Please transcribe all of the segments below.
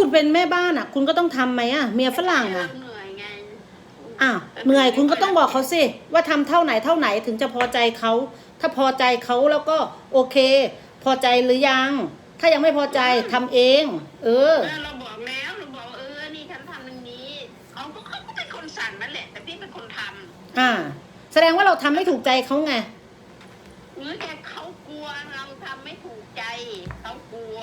คุณเป็นแม่บ้านอะ คุณก็ต้องทำไหมอะ เมียฝรั่งอะเหนื่อยไงอ้าวเหนื่อยคุณก็ต้องบอกเขาสิว่าทำเท่าไหนเท่าไหนถึงจะพอใจเขา ถ้าพอใจเขาแล้วก็โอเค พอใจหรือยัง ถ้ายังไม่พอใจทำเอง เออ เออเราบอกแล้วเราบอกเออนี่ฉันทำอย่างนี้เขาก็เขาก็เป็นคนสั่งนั่นแหละ แต่พี่เป็นคนทำอ่า แสดงว่าเราทำไม่ถูกใจเขาไงหรือแค่เขากลัวเราทำไม่ถูกใจเขากลัว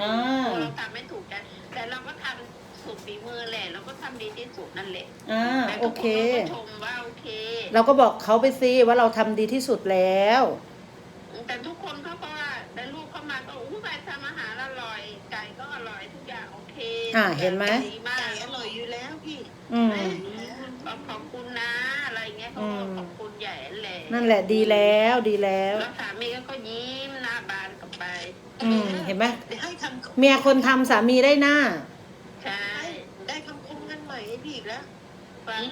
อ่า กลัวเราทำไม่ถูกใจ แต่เราก็ทำสุดฝีมือแหละเราก็ทำดีที่สุดนั่นแหละอ่าแต่โอทุกเคนก็ชมว่าโอเค เราก็บอกเขาไปสิว่าเราทำดีที่สุดแล้ว แต่ทุกคนเขาก็ว่าแต่ลูกเข้ามาก็อู้ไปทำอาหารอร่อยไก่ก็อร่อยทุกอย่างโอเคอ่าเห็นไหมดีมากอร่อยอยู่แล้วพี่อืมก็ขอบคุณนะอะไรเงี้ยเขาก็ขอบ คุณใหญ่แหละนั่นแหละดีแล้วดีแล้ว แล้วสามีก็ยิ้มหน้าบานกลับไปอืมเห็นไหมให้คำเมียคนทำสามีได้หน้า ใช่ได้คำคมกันใหม่ให้พี่อีกแล้วฟัง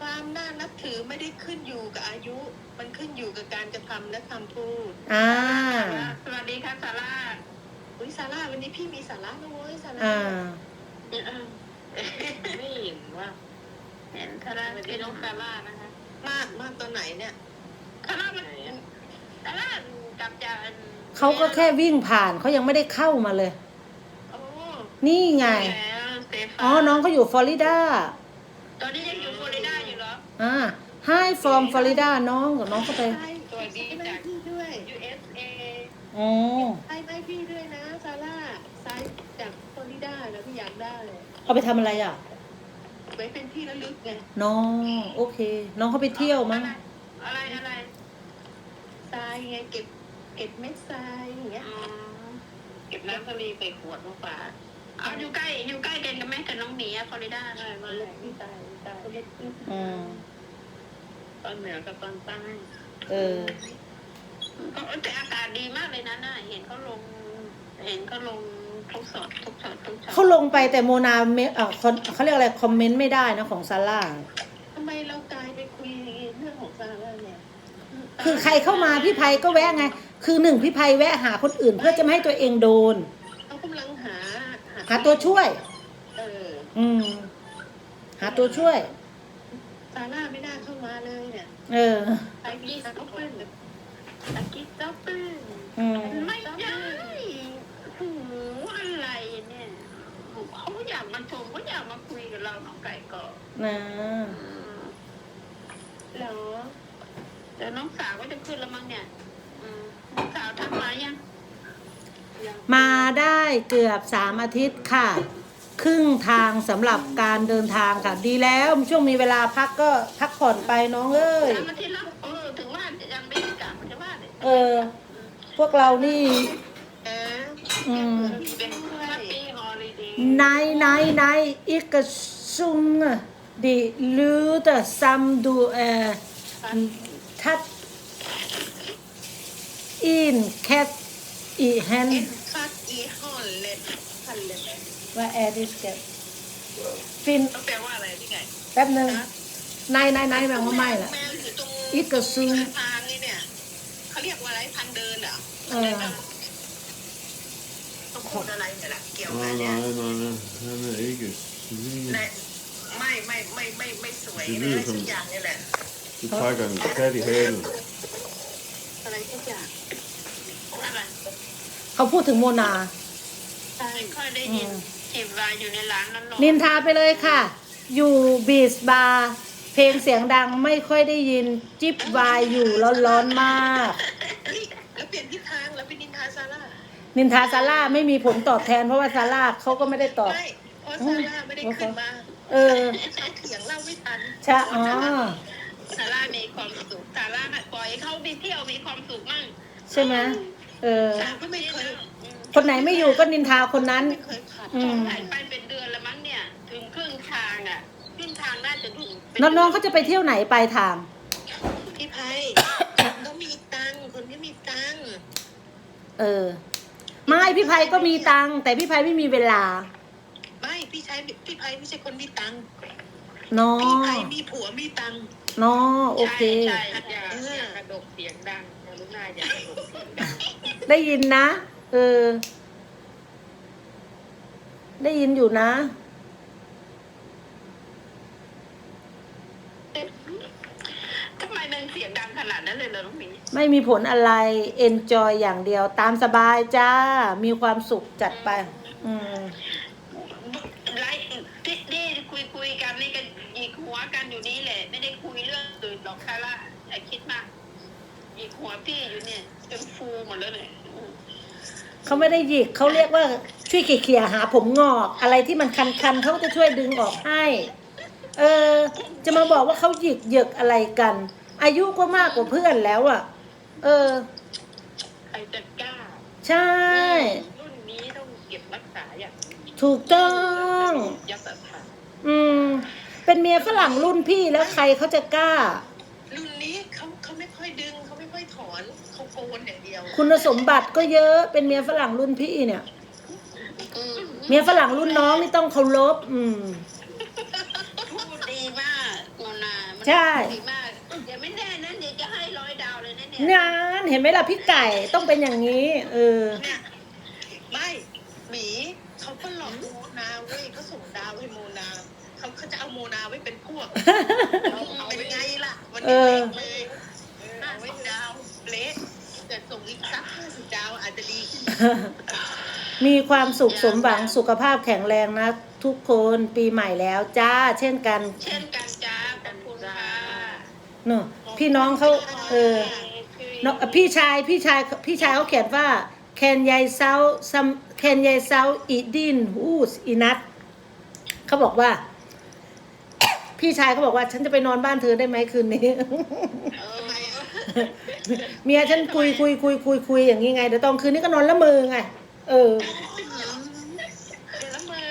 ความน่านับถือไม่ได้ขึ้นอยู่กับอายุ มันขึ้นอยู่กับการกระทำและคำพูดอ่า สวัสดีครับซาร่าอุ้ยซาร่าวันนี้พี่มีสาระนะเว้ยซาร่าอ่า ไม่เห็นว่าเห็นซาร่าเป็นน้องซาร่านะคะ มากมากตอนไหนเนี่ยซาร่ามันซาร่ากลับจากเขาก็แค่วิ่งผ่านเขายังไม่ได้เข้ามาเลย โอ้นี่ไงแล้วสเตฟานอ๋อ น้องเขาอยู่ฟลอริดา ตอนนี้ยังอยู่ฟลอริดาอยู่เหรอ อ่า Hi from Florida น้องกับน้องเข้าไป ใช่สวัสดีจากพี่ด้วย USA อ๋อ ใช่ไม่พี่ด้วยนะซาร่าซ้ายจากฟลอริดาแล้วพี่อยากได้เอาไปทำอะไรอะ ไว้เป็นที่ระลึกไงน้องโอเค น้องเขาไปเที่ยวมั้งอะไรอะไรทรายไงเก็บ เก็บเม็ดทรายอย่างเงี้ยอ๋อเก็บน้ำทะเลไปขวดมาฝากเอาอยู่ใกล้อยู่ใกล้กันกับแม่กับน้องหมีอะฟลอริดาเลยมามาเลเลยยพี่ตายตายเล็กอืมตอนเหนือกับตอนใต้เออก็แต่อากาศดีมากเลยนะน่ะเห็นเขาลง เห็นเขาลง ทุกสอดทุกสอดทุกช็อตเขาลงไปแต่โมนาเมเอ่อคนเขาเรียกอะไรคอมเมนต์ไม่ได้นะของซาร่า ทำไมเรากลายไปคุยเรื่องของซาร่าเนี่ยคือใครเข้ามาพี่ไพก็แวะไง คือหนึ่งพี่ไพแวะหาคนอื่นเพื่อจะไม่ให้ตัวเองโดน เขากำลังหาหาตัวช่วย เอออืม หาตัวช่วย ซาร่าไม่น่าเข้ามาเลยเนี่ยเออ ไอ้พี่เขาเปิ้ลตะกี้เจ้าปื้นอืมไม่ได้หูอะไรเนี่ยเขา อยากมาชมเขาอยากมาคุยกับเราน้องไก่ก็นะเหรอแต่น้องสาวก็จะขึ้นแล้วมั้งเนี่ยอืมน้องสาวทักมายังมาได้เกือบสามอาทิตย์ค่ะ ครึ่งทางสำหรับการเดินทางค่ะ ดีแล้วช่วงมีเวลาพักก็พักผ่อนไปน้องเอ้ยสามอาทิตย์แล้วเออถึงว่ายังไม่ได้กลับจะว่าเลยเออ พวกเรานี่ เอออืม ลิเดย์ Nej, nej, nej, ikke synge de lyde, som du er taget en kat i เอ็น hand. คัดอีฮอลเลนฮัลเลน Hvad er det, skat? Find ต้องแปลว่าอะไรพี่ไงแป๊บนึงนายนายนายแปลว่าไม่ล่ะแมวอยู่ตรงอีกกระซุงทางนี่เนี่ยเขาเรียกว่าอะไรทางเดินเหรอเออ ต้องพูดอะไรเนี่ยล่ะเกี่ยวกันเนี่ย nej, nej, nej. Han er ikke svin. ในไม่ไม่ไม่ไม่ไม่สวย det เลย som, สักอย่างนี่แหละ du trækker en kat i halen. อะไรสักอย่างอะไรเขาพูดถึงโมนา ใช่ไม่ค่อยได้ยินจีบวาอยู่ในร้านนั้นหรอกนินทาไปเลยค่ะ อยู่บีสบาร์เพลงเสียงดังไม่ค่อยได้ยิน จิบวายอยู่ร้อนๆมาก นินทาซาร่าไม่มีผลตอบแทน เพราะว่าซาร่าเขาก็ไม่ได้ตอบ ไม่เพราะซาร่าไม่ได้ขึ้นมาเออเขาเถียงเล่าไม่ทันใช่อ๋อซาร่ามีความสุขซาร่าน่ะปล่อยให้เขาไปเที่ยวมีความสุขมั่งใช่ไหมเออฉันก็ไม่เคยคนไหนไม่อยู่ก็นินทาคนนั้นไม่เคยขัดอืมหายไปเป็นเดือนแล้วมั้งเนี่ย ถึงครึ่งทางอะครึ่งทางน่าจะถึงเป็น้องๆเขาจะไปเที่ยวไหนปลายทางพี่ไพเขามีตังค์คนที่มีตังค์เออ ไม่พี่ไพก็มีตังค์แต่พี่ไพไม่มีเวลาไม่พี่ชายพี่ไพไม่ใช่คนมีตังค์น้อพี่ไพมีผัวมีตังค์น้อโอเค ใช่ใช่อย่าอย่ากระดกเสียงดังกรุณาอย่ากระดกเสียงดังได้ยินนะ เออ ได้ยินอยู่นะ ทำไมมันเสียงดังขนาดนั้นเลยเหรอน้องหมี ไม่มีผลอะไร enjoy อย่างเดียวตามสบายจ้า มีความสุขจัดไป อืมไลฟ์ที่นี่คุยคุยกันนี่กันหยิกหัวกันอยู่นี่แหละ ไม่ได้คุยเรื่องอื่นหรอกคาร่าอย่าคิดมากหยิกหัวพี่อยู่เนี่ยจนฟูหมดแล้วเนี่ยอืมเขาไม่ได้หยิกเขาเรียกว่าช่วยเขี่ยๆหาผมงอก อะไรที่มันคันๆเขาจะช่วยดึงออกให้ เออ จะมาบอกว่าเขาหยิกเหยิกอะไรกัน อายุก็มากกว่าเพื่อนแล้วอะ่ะ เออ ใครจะกล้าใช่ รุ่นนี้ต้องเก็บรักษาอย่างดีถูกต้อง ยักษ์สถานอืม เป็นเมียฝรั่งรุ่นพี่แล้วใครเขาจะกล้า รุ่นนี้เขาเขาไม่ค่อยดึงเขาไม่ค่อยถอนเขาโกนอย่างเดียวคุณสมบัติก็เยอะ เป็นเมียฝรั่งรุ่นพี่เนี่ย อืมเมียฝรั่งรุ่นน้องนี่ต้องเคารพ อืม พูดดีมากโมนามันใช่ พูดดีมาก งานเห็นไหมล่ะพี่ไก่ต้องเป็นอย่างนี้ เออ เนี่ยไม่หมีเขาก็หลอกโมนาเว้ยเขาส่งดาวให้โมนาเขาเขาจะเอาโมนาไว้เป็นพวกเอาเอาเป็นไงล่ะ วันนี้เออเละเลยเออเอาไว้ดาวเละแต่ส่งอีกสักห้าสิบดาวอาจจะดีขึ้นมีความสุขสมหวังสุขภาพแข็งแรงนะ ทุกคนปีใหม่แล้วจ้า เช่นกันเช่นกันจ้าขอบคุณค่ะ เนอะพี่น้องเขาเออเนอะพี่ชายพี่ชายพี่ชายเขาเขียนว่า can ยายเซาซัม can ยายเซาอีดินฮูสอีนัทเขาบอกว่า พี่ชายเขาบอกว่า ฉันจะไปนอนบ้านเธอได้ไหมคืนนี้ทำไมอะเมียฉันคุยคุยคุยคุยคุยอย่างนี้ไงเดี๋ยวตอนคืนนี้ก็นอนละเมอไงเออแล้วมือ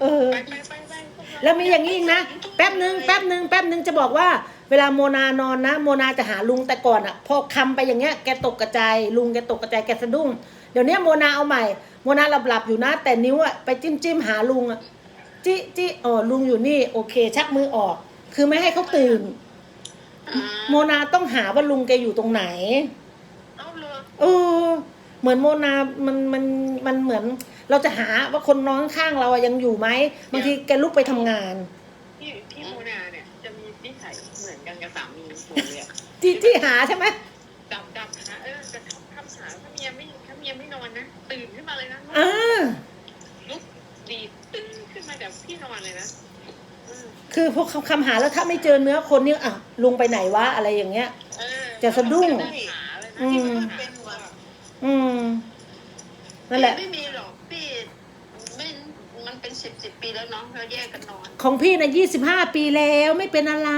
เออไปไปไปไปแล้วมีอย่างนี้อีกนะ แป๊บหนึ่งแป๊บหนึ่งแป๊บหนึ่งจะบอกว่า เวลาโมนานอนนะ โมนาจะหาลุงแต่ก่อนอะ่ะ พอคำไปอย่างเงี้ยแกตกกระจายลุงแกตกกระจายแกสะดุ้งเดี๋ยวนี้โมนาเอาใหม่โมนาหลับหลับๆอยู่นะ แต่นิ้วอะ่ะไปจิ้มจิ้มหาลุงอะ่ะจิจิอ๋อลุงอยู่นี่ โอเค ชักมือออก คือไม่ให้เขาตื่น โมนาต้องหาว่าลุงแกอยู่ตรงไหนเอาเลยเออเหมือนโมนามันมันมันเหมือน เราจะหาว่าคนน้องข้างเราอะยังอยู่ไหมบางทีแกลุกไปทำงานพี่พี่โมนา กันกับสามีผมเลยอะที่ที่หาใช่ไหมดับดับนะเออจะทำทำสาถ้าเมียไม่ถ้าเมียไม่นอนนะตื่นขึ้นมาเลยนะอ่าลุกดีดตึ้งขึ้นมาจากที่นอนเลยนะอืมคือพวกคำคำหาแล้วถ้าไม่เจอเนื้อคนเนี่ยอะลุงไปไหนวะอะไรอย่างเงี้ย เออจะสะดุ้งหาเลยนะอืมเป็นว่ะอืมนั่นแหละ ไม่มีหรอกพี่ไม่มันเป็นสิบสิบปีแล้วน้องเราแยกกันนอน ของพี่นะยี่สิบห้าปีแล้วไม่เป็นอะไร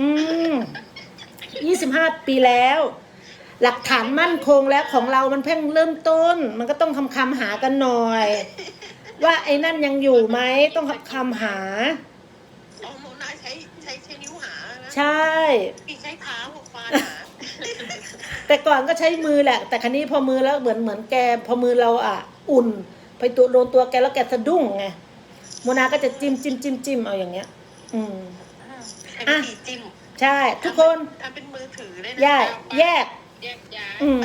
อืมยี่สิบห้าปีแล้ว หลักฐานมั่นคงแล้วของเรามันเพิ่งเริ่มต้น มันก็ต้องคำคำๆหากันหน่อย ว่าไอ้นั่นยังอยู่ไหมต้องคำคำๆหาเอาโมนาใช้ใช้ใช้นิ้วหานะใช่พี่ใช้เท้าฟาดหาแต่ก่อนก็ใช้มือแหละ แต่คันนี้พอมือแล้วเหมือนเหมือนแก พอมือเราอะ อุ่น ไปตัวโดนตัวแกแล้วแกสะดุ้งไงโมนาก็จะจิ้มจิ้มจิ้มจิ้มเอาอย่างเงี้ย อืมใช้อะวิธีจิ้มใช่ ทุกคนทำเป็นมือถือเลยนะแยกแยก แยกย้ายอืม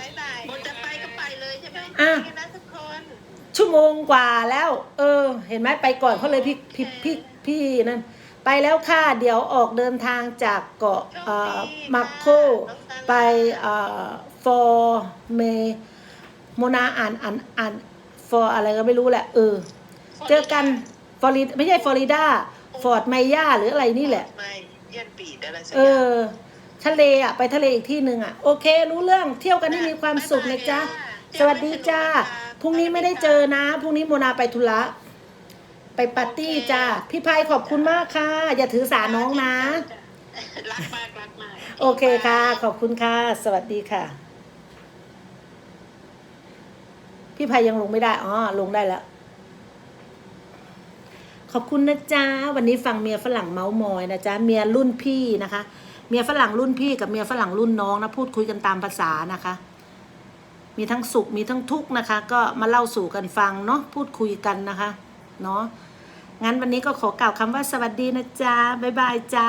บายบายบนจะไปก็ไปเลยใช่ไหมอะกันนะทุกคนชั่วโมงกว่าแล้ว เออ เห็นไหมไปก่อนเขาเลยพี่พี่พี่พี่นั่นไปแล้วค่ะ เดี๋ยวออกเดินทางจากเกาะเอ่อมาโคไปเอ่อฟอร์เมโมนาอ่านอ่านอ่านฟอร์อะไรก็ไม่รู้แหละเออ เจอกันฟลอริดไม่ใช่ฟลอริดา ฟอร์ดไมย่าหรืออะไรนี่แหละ ไม่เยี่ยนปีดอะไรสักเออย่างอ ทะเลอะ ไปทะเลอีกที่หนึ่งอะ โอเค รู้เรื่องเที่ยวกันให้มีความสุขนะจ๊ะ สวัสดีจ้า พรุ่งนี้ไม่ได้เจอนะ พรุ่งนี้โมนาไปธุระ ไปปาร์ตี้จ้า พี่พายขอบคุณมากค่ะ อย่าถือสาน้องนะ รักมากรักมาก โอเคค่ะ ขอบคุณค่ะ สวัสดีค่ะ พี่พายยังลงไม่ได้ อ๋อ ลงได้แล้ว ขอบคุณนะจ๊ะวันนี้ฟังเมียฝรั่งเมาส์มอยนะจ๊ะเมียรุ่นพี่นะคะ เมียฝรั่งรุ่นพี่กับเมียฝรั่งรุ่นน้องนะพูดคุยกันตามภาษานะคะ มีทั้งสุขมีทั้งทุกข์นะคะ ก็มาเล่าสู่กันฟังเนาะพูดคุยกันนะคะเนาะงั้นวันนี้ก็ขอกล่าวคำว่าสวัสดีนะจ๊ะบ๊ายบายจ้า